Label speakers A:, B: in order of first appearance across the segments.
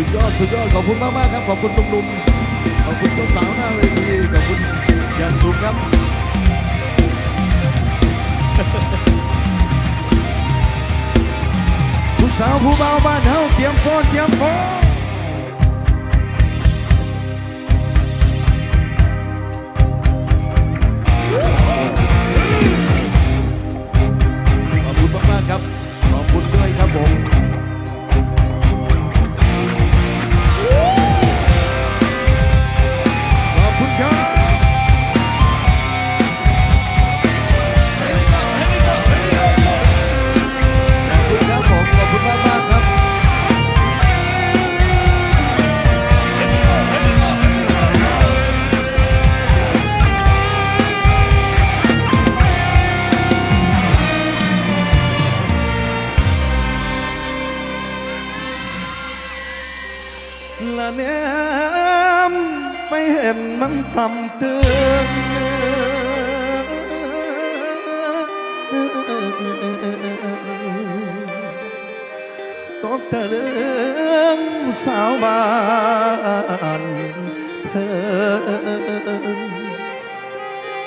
A: สุดยอดสุดยอดขอบคุณมากมากครับ ขอบคุณหนุ่มๆขอบคุณสาวๆหน้าเวทีขอบคุณอย่างสูงครับ ผู้สาวผู้เบาบ้านเฮาเตรียมฟ้อนเตรียมฟ้อน กตะเลืองสาวบ้านเพิ่น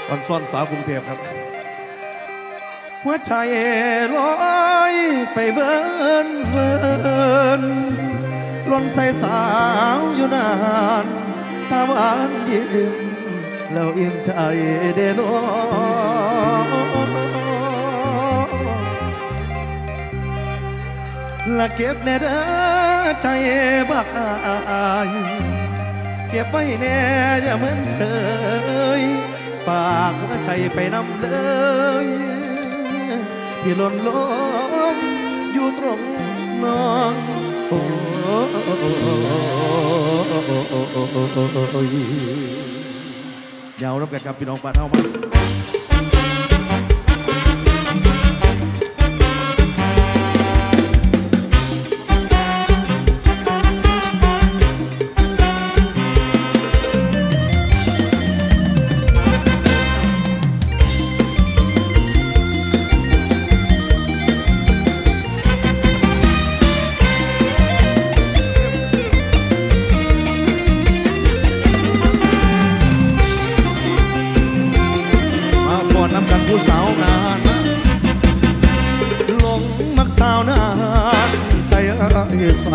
A: วันซ่อนสาวกรุงเทพครับ หัวใจลอยไปเบินเบินล้นใส่สาวอยู่นานตาหวานยิ้มแล้วอิ่มใจเดโน และเก็บแน่เด้อใจบักอายเก็บไว้แน่อย่าเหมือนเฉยฝากหัวใจไปนำเลย ที่หล่นลงอยู่ตรงนองโอ้ยยาวรับกันครับพี่น้องบ้านเฮามามา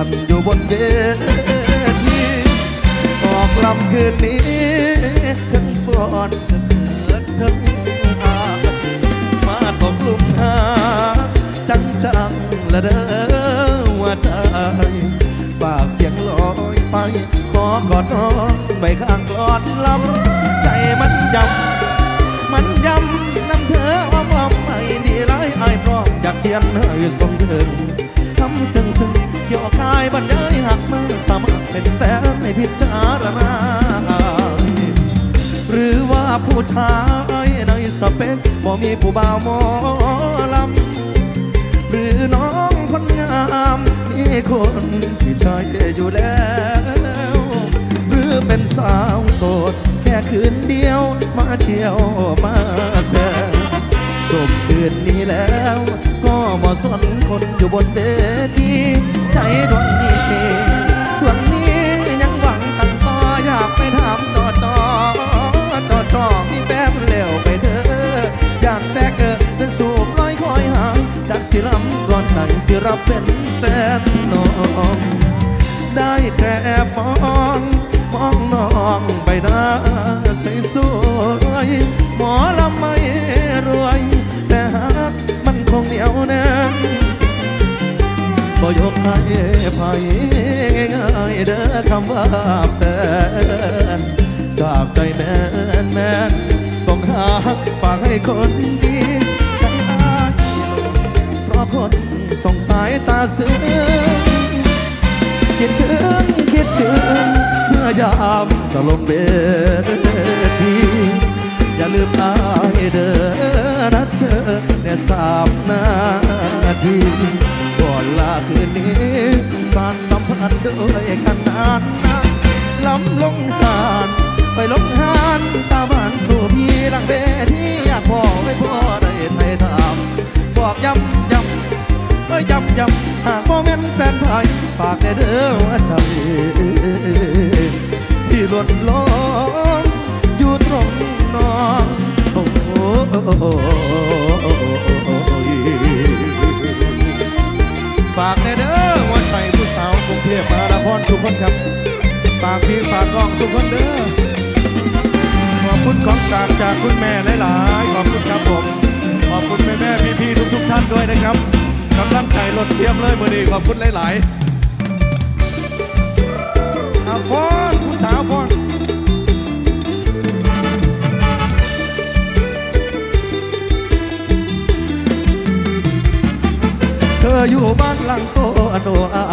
A: ันอยู่บนเวทีออกลำคืนนี้ทั้งฟอนทั้งเกิดทั้งอามาตกลุมหา จังจังละเด้อว่าใจฝากเสียงลอยไป ขอกอดน้องไว้ข้างกอดลำใจมันยำมันยำนำเธออ้อมอ้อมไม่ดีไรไอ้ายพร้อมอยากเขียนให้สมถึงทำซึ้ สมัครเป็นแฟนในพิจารณาหรือว่าผู้ชายในสเปคบ่มีผู้บ่าวหมอลำหรือน้องคนงามมีคนที่ใช่อยู่แล้ว หรือเป็นสาวโสด แค่คืนเดียวมาเที่ยวมาแซวจบคืนนี้แล้ว ก็บ่สนคนอยู่บนเวทีใจดวงนี้ เป็นแฟนนองได้แต่มองมองน้องใบหน้าใสสวยหมอลำไม่รวย แต่หากมันคงเหนียวแน่นบ่ยกให้ไผง่ายๆเด้อคำว่าแฟนจากใจแม่นแม่นส่งหาฝากให้คนดีใจอายเพราะคน ส่งสายตาซึ้งคิดถึงคิดถึงเมื่อยามจะลงเวทีอย่าลืมอายเด้อนัดเจอในสามนาทีก่อนลาคืนนี้สานสัมพันธ์ด้วยกันนานนะล้ำลงหานไปลงหานตาบ้านสู่พี่ลังเวทีอยากพอไม่พอได้ไทยถามบอกย้ำย้ำ อ้ย้ำยำหากโมเมนต์แฟนไผ่ฝากได้เด้อว่าใจที่หล่นลงอยู่ตรงน้องโอ้โฝากได้เด้อว่าใจผู้สาวกรุงเทพมหานครทุกคนครับ ฝากพี่ฝากน้องทุกคนเด้อขอบคุณของฝากจากคุณแม่หลายๆขอบคุณครับผมขอบคุณแม่แม่พี่พี่ๆทุกๆท่านด้วยนะครับ กำลังใจลดเทียมเลยมือดีขอบคุณหลายๆอาฟอนผู้สาวฟอนเธออยู่บ้านหลังโตโนอา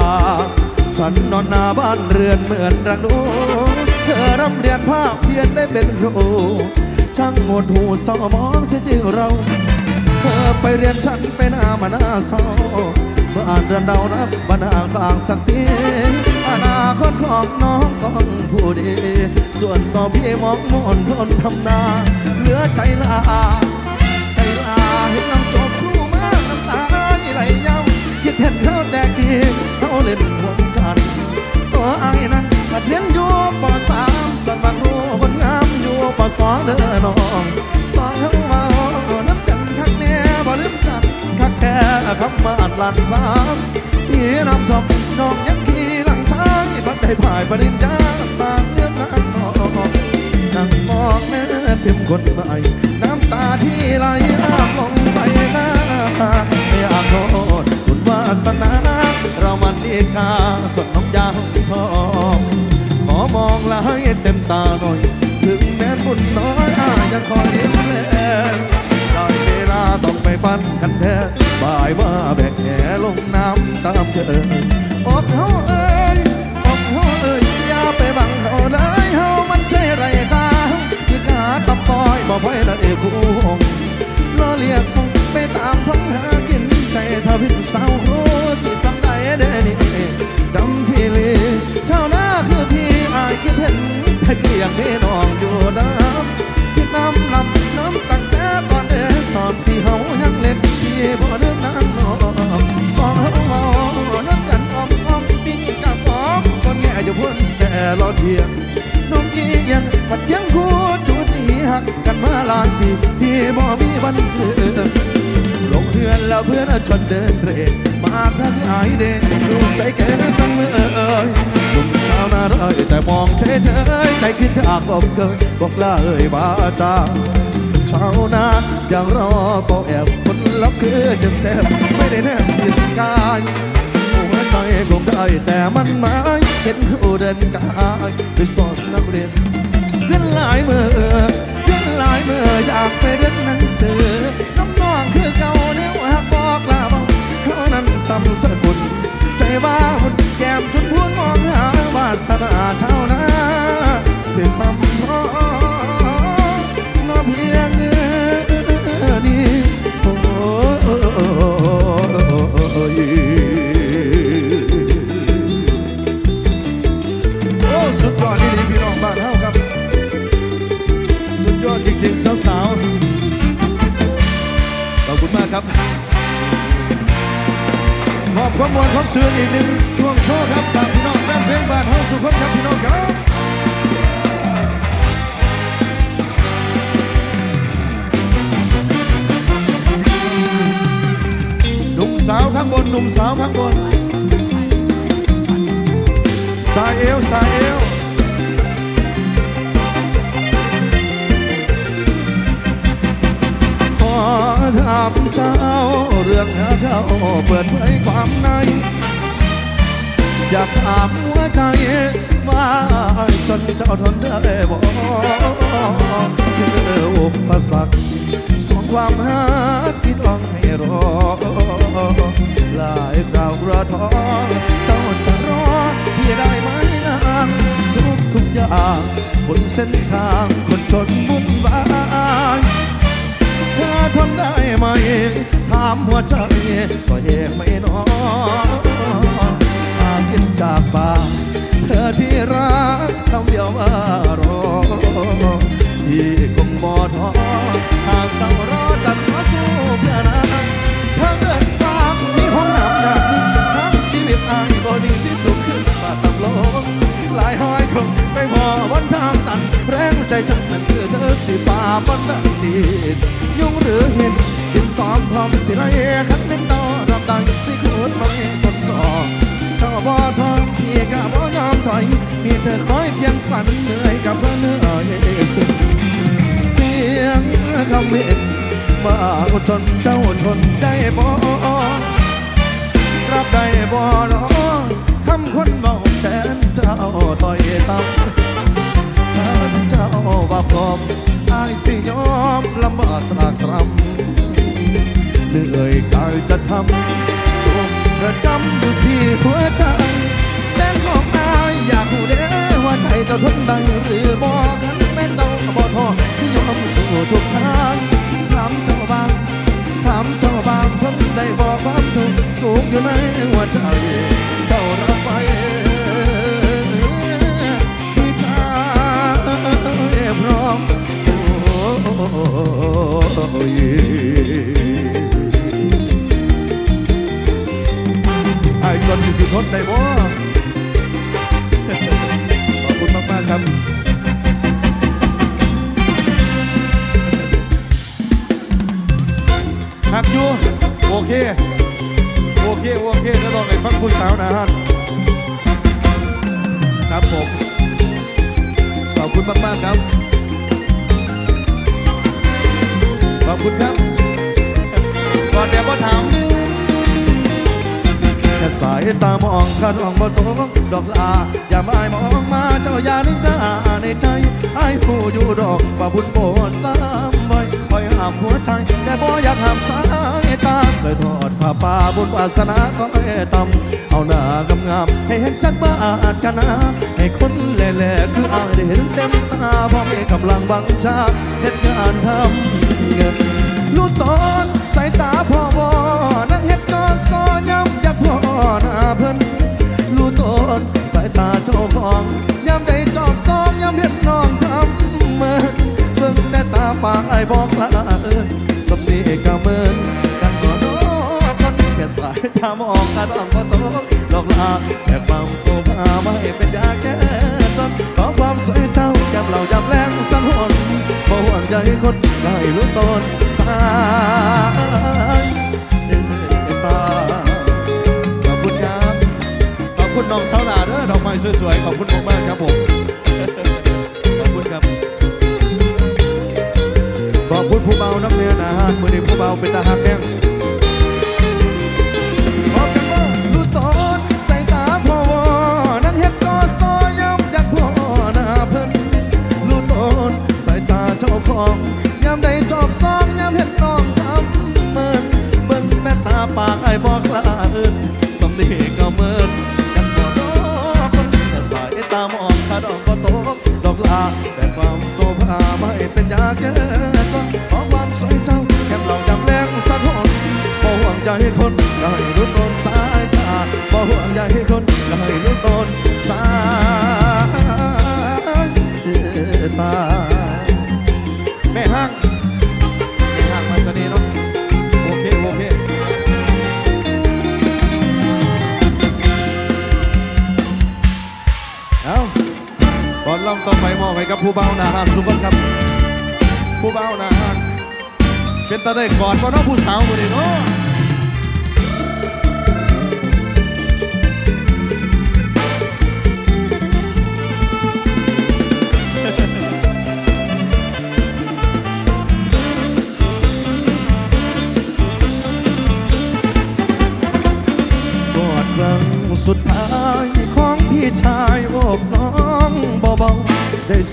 A: ฉันนอนหน้าบ้านเรือนเหมือนรังนูเธอร่ำเรียนภาพเพียนได้เป็นครูช่างหมดหูสมองเสียจริงเรา ธอไปเรียนฉันไปหน้ามาหน้าเศร้าเมื่ออ่านเรื่อนเรานับบรรดาต่างศักดิ์ศรีอนาคตของน้องของผู้ดี ส่วนต่อพี่มองมนคนทำนาเหลือใจลาใจลาเห็นน้ำตกคู่มาน้ำตาไหลย้ำคิดเห็นเขาแดกกีเขาเล่นหวงกันตัวไอ้ายนั้นกัดเรียนอยู่ปสามสันบังรู้คนงามอยู่ปสองเด้อน้องำมาอัดลันความพี่น้ำทองน้องยังขี่หลังช้างพักได้ผ่ายปริญญาสางเรื่องนั้นองนั่งมองแม่พิมพ์คนใหม่น้ำตาที่ไหลอาบลงไปหน้าไม่อยากโทษคุณวาสนา เรามันดีกาสดน้องยางทองขอมองละให้เต็มตาหน่อย ถึงแม้บุญน้อยอายังคอยเลี้ยงแล้ว ต้องไปปั้นคันแท้บ่ายว่าแบกแหลงน้ำตามเธออกเขาเอ้ยอกเขาเอ้ยอย่าไปบังเขาเลยเฮามันใช่ไรค่าคือหาตับต้อยบ่พ่อยละเอคู่หงล้อเลียกคงไปตามท้องหากินใจถ้าพินสาวโคสิสังใดเด้นี่ดำพี่ลีเจ้าหน้าคือพี่อายคิดเห็นแต่เกียงพี่น้องอยู่น้ำคิดน้ำลำ บ่เดินนางนองสองเฮาเมน้ำกันอ้อมอ้อมปิ้งกับฟองคนแง่อยู่พุ่นแต่รอเทียงน้องกี้ยังปัดยังคู่จูจีหักกันมาหลายปีที่บ่มีวันเกิดลงเพื่อนแล้วเพื่อนชวนเดินเรมาครั้งอายเดดูใส่แก่ตั้งเลยหนุ่มชาวนาเอ้ยแต่มองเฉยๆใจคิดจากบอกเกินบอกลาเอ้ยบาจ้า ชาวนาอย่างรอก็แอบคนลับคือเจ็บแสบไม่ได้แนบยินกายหัวใจคงได้แต่มันหมายเห็นครูเดินกายไปสอนนักเรียนเรียนหลายมือเรียนหลายมืออยากไปเรียนหนังสือน้ำน้องคือเก่าเนี่ยหักบอกลาบเขานั้นตำสกุลใจบ้าหุ่นแก้มจนพูนมองหาวาสนาชาวนาเสียซ้ำพอ สาวๆ ขอบคุณมากครับมอบความมวลความซื่นอีกหนึ่งช่วงโชว์ครับฝากพี่น้องแฟนเพลงบ้านเฮาสุขครับพี่น้องครับหนุ่มสาวข้างบนหนุ่มสาวข้างบนสายเอวสายเอว ถามเจ้า เรื่องหาเขาเปิดเผยความใน อยากถามหัวใจว่าจนเจ้าทนได้บ่คืออุปสรรคสองความหาที่ต้องให้รอ หลายคราวกระท้อเจ้าจะรอพี่ได้ไหมนางทุกทุกอย่างบนเส้นทางคนจนวุ่นวายเธอทนได้ ไหถามหัวใจก็แยงไม่นอนหากกินจากปากเธอที่รักคำเดียวว่ารอที่คงบ่ท้อหากเจ้ารอจะขอสู้เพื่อนทั้งเดินตามมีห้องน้ำหนักทั้งชีวิตอายบอดีสิสุด ว่าตำลงหลายห้อยคงไม่พอวันทางตัน แรงใจฉันนั้นคือเธอสิป่าบันตันดียุ่งหรือเห็นกินตอมพร้อมสิไรคันเป็นต่อรับดังสิขุดมาเองคนต่อเท่าบ่อทองพี่กะบ่ยอมถอยมีเธอคอยเพียงฝันเหนื่อยกับเพื่อนเหนื่อยสุเสียงคำเวทมาอดทนเจ้าอดทนได้บ่รับได้บ่เนำคนเมาแทนเจ้าต่อยต่ำถ้าเจ้าว่าพร้อมอายสิยอมลำบากตรากตรำเหนื่อยกายจะทำสวมประจำอยู่ที่หัวใจแสงของอายอยากรู้เด้อว่าใจเจ้าทนได้หรือบ่กันแม่นเจ้าก็บ่ท้อสิยอมสู้ทุกทางถามเจ้าบางถามเจ้าบางคนได้บอกความทุกข์สุขอยู่ในหัวใจ ไอ้จนที่สิทนได้บ่ขอบคุณมาก ๆ ครับ
B: หักอยู่โอเค โอเค โอเคจะต้องไปฟังผู้สาวนะฮะ
A: ครับผม ขอบคุณมาก ๆ ครับ
B: คุณครับก่อนเดี๋ยวพ่อถาม
A: แค่สายตามองข้าดองบ่ตกดอกลา อย่ามาอายมองมาเจ้าอย่านึกหน้าในใจไอ้ผู้อยู่ดอกว่บุญโบซ้ำไว้คอยห้ามหัวใจแต่บ่อยากห้ามสายตาใส่ทอดผ้าป่าบุญวาสนาก็ไอ้ต่ำเอาหน้ากำงามให้เห็นจักบ้าอาจกันนะให้คนแหล่ๆคืออายได้เห็นเต็มตาพร้อมมีกำลังบังชาเหตุงานทำเงิน ค่สายตามองกระดองบ่ตกดอกลาแค่ความโซภาไม่เป็นยาแก้จนขอความสวยเจ้าแก้มเรายำแรงสังหนบ่ห่วงใจคนได้รู้ตนสายตาขอบคุณครับ
B: ขอบคุณน้องสาวหลาเด้อดอกไม้สวยๆขอบคุณมากๆครับผม
A: ขอบคุณครับขอบคุณผู้เบานักเรียนอาหารมือนี้ผู้เบาเป็นตาหักแห้ง องยามใดจอบซองยามเห็นน้องทำเมินเบิ่งแต่ตาปากไอ้บอกลาเอินสำนีก็เมินกันบ่ดอกคนแต่สายตามองขาดอกก็ตกดอกลาแต่ความโซภาไม่เป็นยาแก้ก็ขอความสวยเจ้าแค่เราจำแรงสักคนบ่ห่วงใจคน หนาหันสุ
B: พรรณครับ ผู้เบาหนาหันเป็นตาได้กอดบ่เนาะผู้สาวคนนี้เนาะ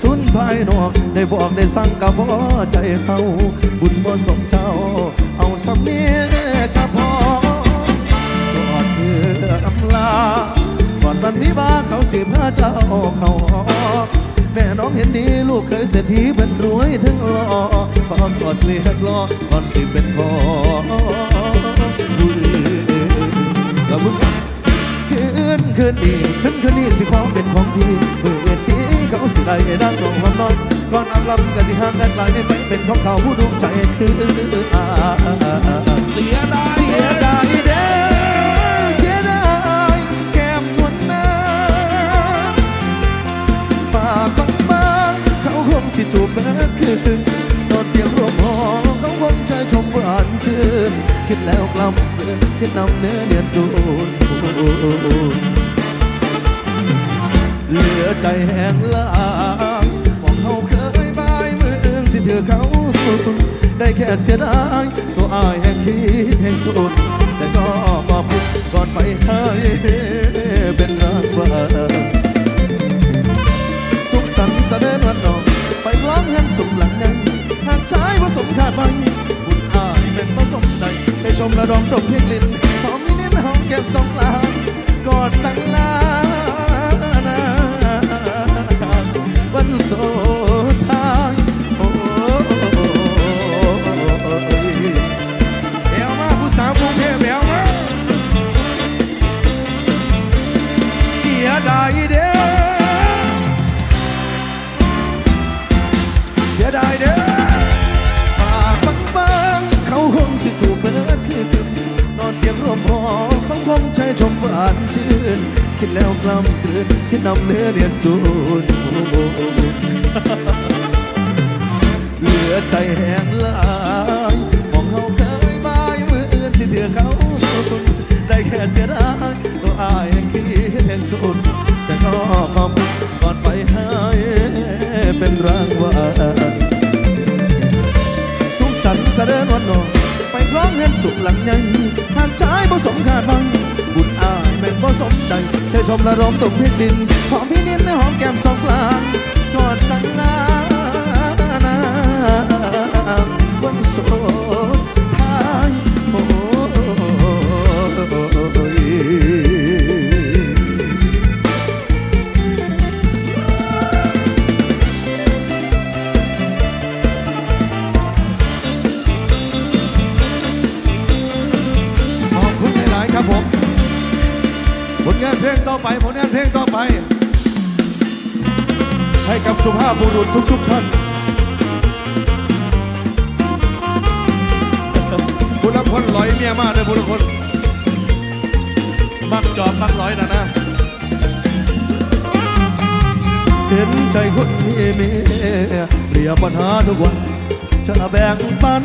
A: สุนภายนอก ได้บอกได้สั่งกับพ่อใจเขาบุญบ่สมเจ้า เอาสำเนียกับพ่อกอดเพื่ออำลาก่อนวันวิวาเขาสิพาเจ้าเขาออแม่น้องเห็นดีลูกเคยเศรษฐีเป็นรวยถึงหล่อขอกอดเรียกรอก่อนสิเป็นพ่อขอบคุณครับคืนคืนนี้คืนคืนนี้สิขอเป็นของพี่เพื่อ สิได้ดังของความนอนก่อนอันลำกันสิห่างกันไกลไม่เป็นของเขาผู้ดวงใจคืออา
B: เสียดาย
A: เสียดายเด้เสียดายแก้มวนน้ำปากบางๆเขาคงสิจูบแมื่คืนนอนเตียงร่วมห้อเขาคงใจชมหวานชื่นคิดแล้วกลับคิดนำเนื้อเดือนจูน เหลือใจแห้งลางบอกเขาเคยบายมืออื่นสิถือเขาสุด ได้แค่เสียดายตัวอายแห่งคิดแห่งสุด แต่ก็ขอบคุณก่อนไปให้เป็นรางวัลสุขสันต์แสดงวันนองไปกล้องแห่งสุขหลังยังหากชายผสมขาดไปบุญอายเป็นผสมใดใช้ชมระดมตกเพียงลิ้นหอมนิดนิดหอมเก็บสองลางกอดสั่งลานา ดายเด้อเสียดายเด้อปากบางบางเขาคงสิถูกเบิดคืนนอนเตียงร่วมพอเขาคงใช้ชมหวานชื่นคิดแล้วกล้ำกลืนคิดนำเนื้อเรียนจูนเหลือใจแห้งลายมองเขาเคยบายมืออื่นสิเถื่อเขาสุดได้แค่เสียดายตัวอายคิดแห่งสุด ขอบคุณก่อนไปให้เป็นรางวัลสุขสันต์เสด็จวันนองไปร้องเห็นสุขหลังใหญ่หากชายผสมขาดไปบุญอายเป็นผสมใดใช้ชมระดมตกพิดินหอมพี่นินหอมแก้มสองกลางกอดสังลา
B: ไปให้กับสุภาพบุรุษทุกๆท่านบุรุษคนลอยเมียมากเลยบุรุษคนมักจอบมักร้อยนะนะ
A: เห็นใจคนมีเมียเรียปัญหาทุกวันจะแบ่งปัน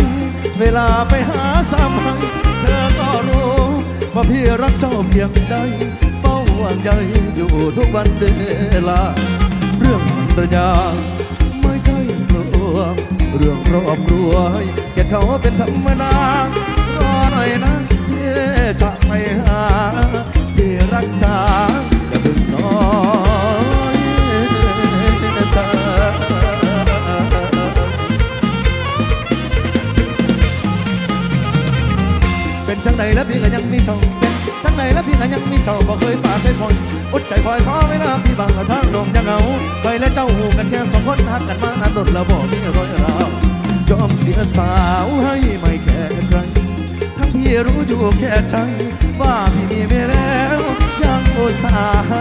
A: เวลาไปหาสามให้เธอก็รู้ว่าพี่รักเจ้าเพียงใด วงใจอยู่ทุกวันเวลา เรื่องระยาไม่ใช่กลัวเรื่องครอบครัวให้แกเขาเป็นธรรมดารอหน่อยนะพี่จะไปหา ก็ยังมีเจ้าบ่เคยปากเคยคอยอดใจคอยขอเวลาพี่บางละทางโดมยังเหงาไปและเจ้าหูกันแค่สองคนหักกันมานานดนแล้วบ่มีรอยร้าวยอมเสียสาวให้ไม่แค่ใครทั้งพี่รู้อยู่แค่ใจว่าพี่มีไปแล้ว ยังอุตส่าห์ให้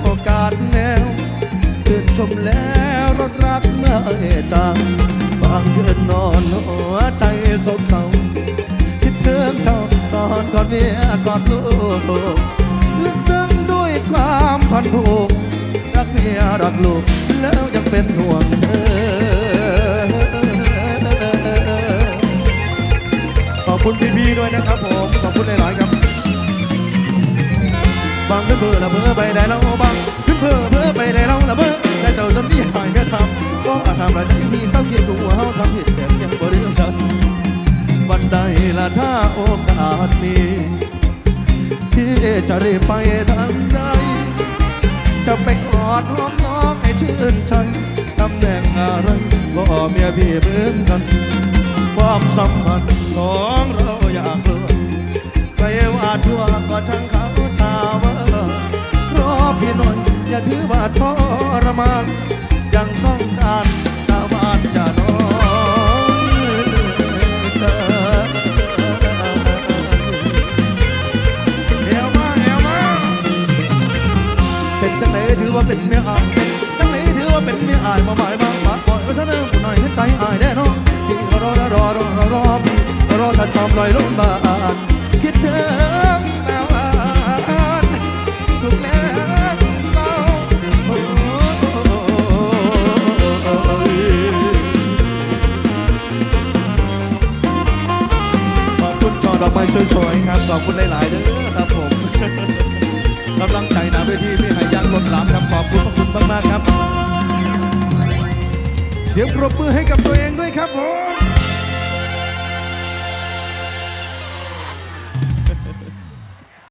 A: โอกาสแนวชื่นชมแล้วรถรักเมื่อจังบางคืนนอนหัวใจสบเศร้าคิดถึงเจ้า ตอนก่อนเมียกอนลูกลึกซึ้งด้วยความพันผูกรักเมียรักลูกแล้วยังเป็นห่วงเธอ
B: ขอบคุณพี่ๆด้วยนะครับผมขอบคุณหลายๆครับ
A: บางขึ้นเพื่อละเพื่อไปได้แล้วบางขึ้นเพื่อเพื่อไปได้แล้วละเพื่อแต่เจ้าจนนี่หายไม่ทำก็อาจทำอะไรใจพี่เศร้าคิดดูว่าเขาทำผิดแต่ยังบ่เรื่องกัน วันใดละถ้าโอกาสมีพี่จะรีบไปทางใดจะไปกอดหอมน้องให้ชื่นใจตำแหน่งอะไรก็เมียพี่เหมือนกัน ความสัมพันธ์สองเราอยากเลิกใครว่าทั่วก็ช่างเขาชาวเออรอพี่น่อยอย่าถือว่าทรมานยังต้องการตาบานอย่า
B: ว่าเป็
A: นเมียอายเป็นจังไหนถือว่าเป็นเมียอายมาหมายมาปากบ่อยเออถ้าเนิ่ผู้หน่อยเห็นใจอายแน่นอนพี่ก็รอรอรอรอรอพี่รอถ้าจอมลอยล้นบานคิดถึงแต่วานทุกแรงเศร้าโอ้ยขอบคุณจอ
B: สวยๆครับขอบคุณหลายๆเด้อครับผมกำลังใจ ขอบคุณพระคุณมาก ๆ ครับ เสียงปรบมือให้กับตัวเองด้วยครับผม